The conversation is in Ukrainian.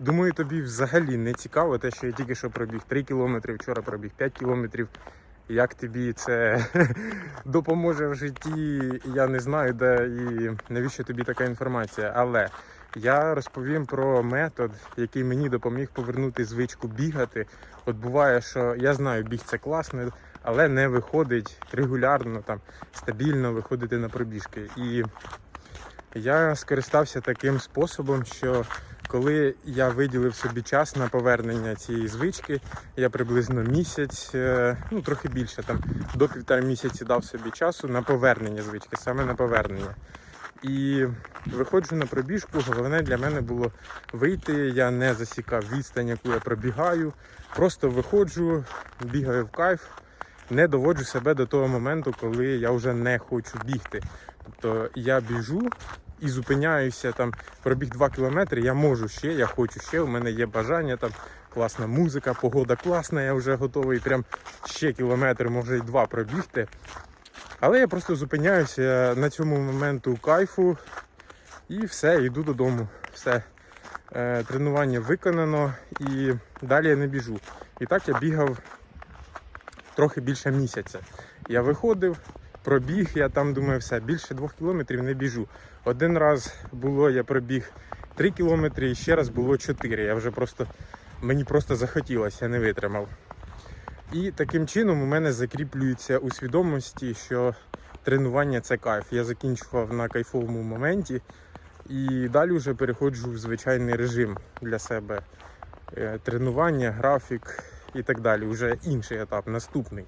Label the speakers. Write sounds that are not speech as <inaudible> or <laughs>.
Speaker 1: Думаю, тобі взагалі не цікаво те, що я тільки що пробіг 3 кілометри, вчора пробіг 5 кілометрів. Як тобі це <laughs> допоможе в житті, я не знаю, де і навіщо тобі така інформація. Але я розповім про метод, який мені допоміг повернути звичку бігати. От буває, що я знаю, біг це класно, але не виходить регулярно, там стабільно виходити на пробіжки. І я скористався таким способом, що коли я виділив собі час на повернення цієї звички, я приблизно місяць, е, ну трохи більше, там до півтора місяці дав собі часу на повернення звички, саме на повернення. І виходжу на пробіжку. Головне для мене було вийти. Я не засікав відстань, яку я пробігаю. Просто виходжу, бігаю в кайф, не доводжу себе до того моменту, коли я вже не хочу бігти. Тобто я біжу і зупиняюся там, пробіг 2 кілометри, я можу ще, я хочу ще, у мене є бажання, там класна музика, погода класна, я вже готовий прям ще кілометр, може й два пробігти. Але я просто зупиняюся на цьому моменту кайфу і все, йду додому. Все. Е, тренування виконано і далі я не біжу. І так я бігав трохи більше місяця. Я виходив, пробіг, я там думаю, все, більше двох кілометрів не біжу. Один раз було, я пробіг 3 кілометри, і ще раз було 4. Я вже просто мені просто захотілося, я не витримав. І таким чином у мене закріплюється у свідомості, що тренування це кайф. Я закінчував на кайфовому моменті і далі вже переходжу в звичайний режим для себе. Е, Тренування, графік і так далі. Уже інший етап, наступний.